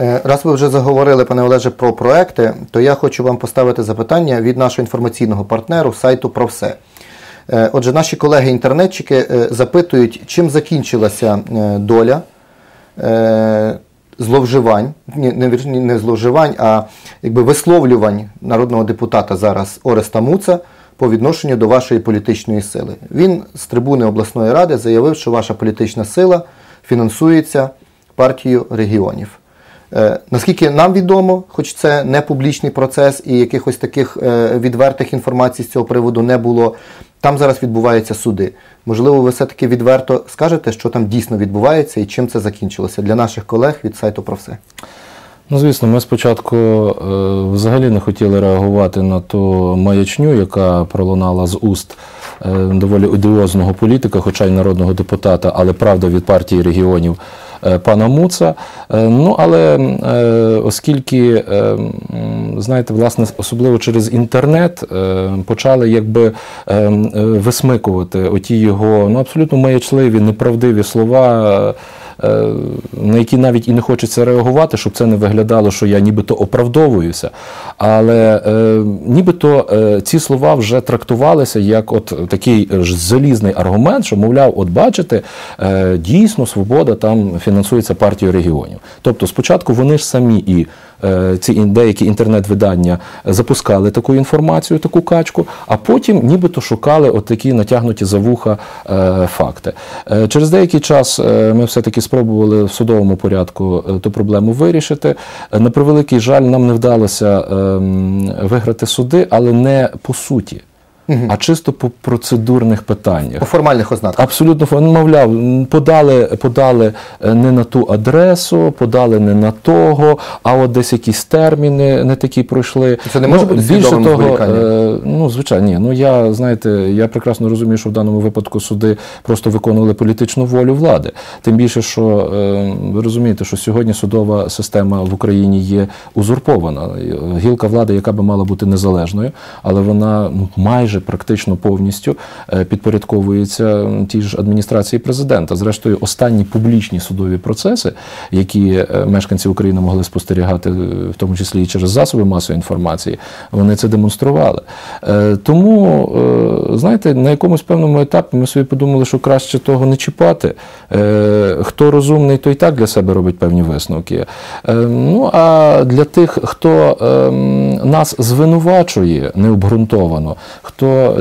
Е, Раз ви вже заговорили, пане Олеже, про проекти, то я хочу вам поставити запитання від нашого інформаційного партнеру сайту про все. Е, Отже, наші колеги-інтернетчики е, запитують, чим закінчилася доля зловживань, не, не зловживань, а якби висловлювань народного депутата зараз Ореста Муца по відношенню до вашої політичної сили. Він з трибуни обласної ради заявив, що ваша політична сила фінансується партією регіонів. Е, Наскільки нам відомо, хоч це не публічний процес і якихось таких е, відвертих інформацій з цього приводу не було, там зараз відбуваються суди. Можливо, ви все-таки відверто скажете, що там дійсно відбувається і чим це закінчилося для наших колег від сайту про все. Ну, звісно, ми спочатку е, взагалі не хотіли реагувати на ту маячню, яка пролунала з уст доволі одіозного політика, хоча й народного депутата, але правда від партії регіонів пана Муца. Е, ну, але е, оскільки, е, знаєте, власне, особливо через інтернет е, почали якби е, е, висмикувати оті його ну, абсолютно маячливі, неправдиві слова. Е, на які навіть і не хочеться реагувати, щоб це не виглядало, що я нібито оправдовуюся. Але е, нібито е, ці слова вже трактувалися як от такий залізний аргумент, що, мовляв, от бачите, дійсно свобода там фінансується партією регіонів. Тобто, спочатку вони ж самі і ці ін- деякі інтернет-видання запускали таку інформацію, таку качку, а потім нібито шукали от такі натягнуті за вуха е, факти. Е, Через деякий час е, ми все-таки спробували в судовому порядку е, ту проблему вирішити. Е, На превеликий жаль, нам не вдалося ем, виграти суди, але не по суті, а чисто по процедурних питаннях. По формальних ознаках. Абсолютно ну, мовляв, подали, подали е, не на ту адресу, подали не на того, а от десь якісь терміни не такі пройшли. Це не може бути більше того, е, ну звичайно, ні. Ну я знаєте, я прекрасно розумію, що в даному випадку суди просто виконували політичну волю влади. Тим більше, що е, ви розумієте, що сьогодні судова система в Україні є узурпована. Гілка влади, яка би мала бути незалежною, але вона ну, майже практично повністю е, підпорядковується тій ж адміністрації президента. Зрештою, останні публічні судові процеси, які е, мешканці України могли спостерігати, е, в тому числі і через засоби масової інформації, вони це демонстрували. Тому, знаєте, на якомусь певному етапі ми собі подумали, що краще того не чіпати. Хто розумний, той так для себе робить певні висновки. Ну а для тих, хто ем, нас звинувачує необґрунтовано, хто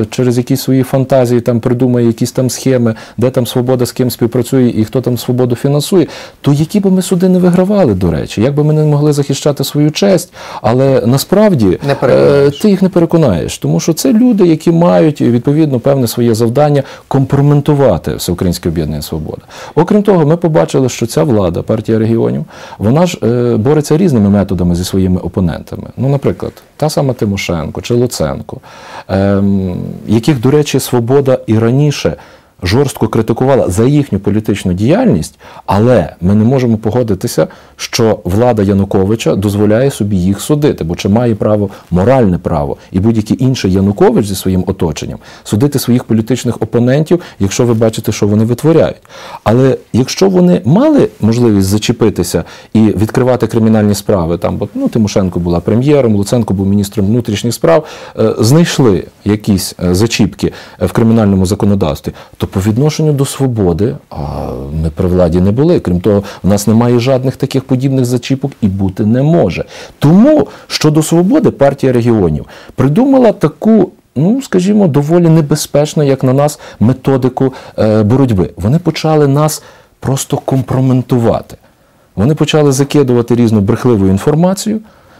через якісь свої фантазії там придумає якісь там схеми, де там свобода з ким співпрацює і хто там свободу фінансує, то які би ми суди не вигравали, до речі, як би ми не могли захищати свою честь, але насправді Не е, ти їх не переконаєш, тому що це люди, які мають відповідно певне своє завдання компроментувати Всеукраїнське об'єднання Свобода. Окрім того, ми побачили, що ця влада, партія регіонів, вона ж е, бореться різними методами зі своїми опонентами. Ну, наприклад, та сама Тимошенко чи Луценко, ем, яких, до речі, свобода і раніше. Жорстко критикувала за їхню політичну діяльність, але ми не можемо погодитися, що влада Януковича дозволяє собі їх судити, бо чи має право моральне право і будь-який інший Янукович зі своїм оточенням судити своїх політичних опонентів, якщо ви бачите, що вони витворяють. Але якщо вони мали можливість зачепитися і відкривати кримінальні справи, там бо ну Тимошенко була прем'єром, Луценко був міністром внутрішніх справ, е, знайшли якісь е, зачіпки е, в кримінальному законодавстві, то по відношенню до свободи а, ми при владі не були. Крім того, в нас немає жадних таких подібних зачіпок і бути не може. Тому щодо свободи партія регіонів придумала таку. Ну, скажімо, доволі небезпечно, як на нас, методику е, боротьби. Вони почали нас просто компроментувати. Вони почали закидувати різну брехливу інформацію,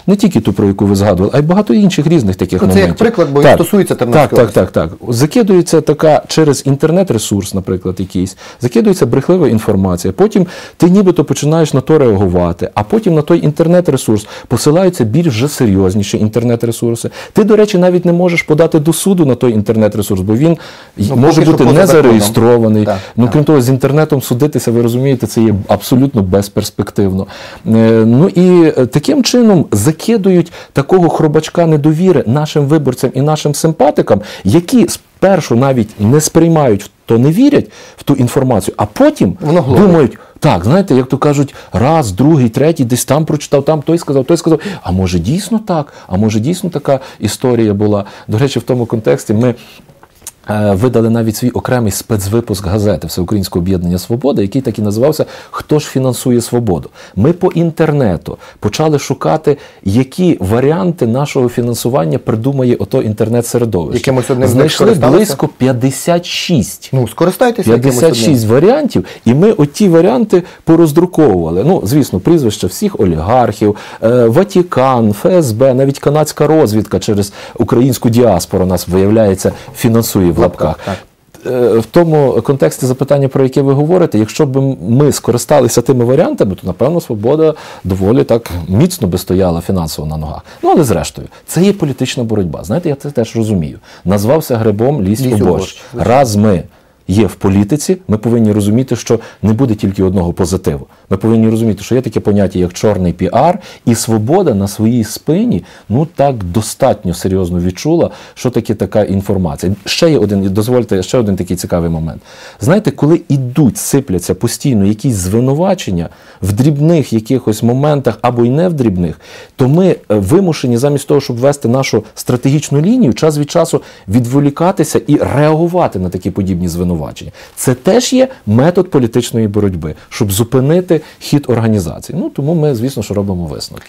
не тільки ту, про яку ви згадували, а й багато інших різних таких Ну, це моментів. як приклад, бо він стосується так, Тернопільської так, так, так. Закидується така через інтернет-ресурс, наприклад, якийсь, закидується брехлива інформація. Потім ти нібито починаєш на то реагувати, а потім на той інтернет-ресурс посилаються більш вже серйозніші інтернет-ресурси. Ти, до речі, навіть не можеш подати до суду на той інтернет-ресурс, бо він Ну, може бути не зареєстрований. Так, ну, так. крім того, з інтернетом судитися, ви розумієте, це є абсолютно безперспективно. Е, Ну і е, таким чином закидують такого хробачка недовіри нашим виборцям і нашим симпатикам, які спершу навіть не сприймають то не вірять в ту інформацію, а потім Воно думають. Так, знаєте, як то кажуть, раз, другий, третій, десь там прочитав, там той сказав, той сказав. А може дійсно так? А може дійсно така історія була? До речі, в тому контексті ми. Е, Видали навіть свій окремий спецвипуск газети Всеукраїнського об'єднання Свобода, який так і називався Хто ж фінансує свободу? Ми по інтернету почали шукати, які варіанти нашого фінансування придумає ото інтернет-середовище. Знайшли близько 56 Ну, скористайтеся якимось одним. 56 варіантів, і ми оті варіанти пороздруковували. Ну, звісно, прізвища всіх олігархів, е, Ватікан, ФСБ, навіть канадська розвідка через українську діаспору нас виявляється фінансує в лапках. так. Е, В тому контексті запитання, про яке ви говорите, якщо б ми скористалися тими варіантами, то напевно свобода доволі так міцно би стояла фінансово на ногах. Ну але зрештою, це є політична боротьба. Знаєте, я це теж розумію. Назвався грибом ліс Лізь у у борщ. борщ. Раз ми є в політиці, ми повинні розуміти, що не буде тільки одного позитиву. Ми повинні розуміти, що є таке поняття, як чорний піар, і свобода на своїй спині ну так достатньо серйозно відчула, що таке така інформація. Ще є один, дозвольте, ще один такий цікавий момент. Знаєте, коли ідуть, сипляться постійно якісь звинувачення в дрібних якихось моментах або й не в дрібних, то ми е, вимушені замість того, щоб вести нашу стратегічну лінію, час від часу відволікатися і реагувати на такі подібні звинувачення. Це теж є метод політичної боротьби, щоб зупинити хід організації. Ну тому ми, звісно, що робимо висновки.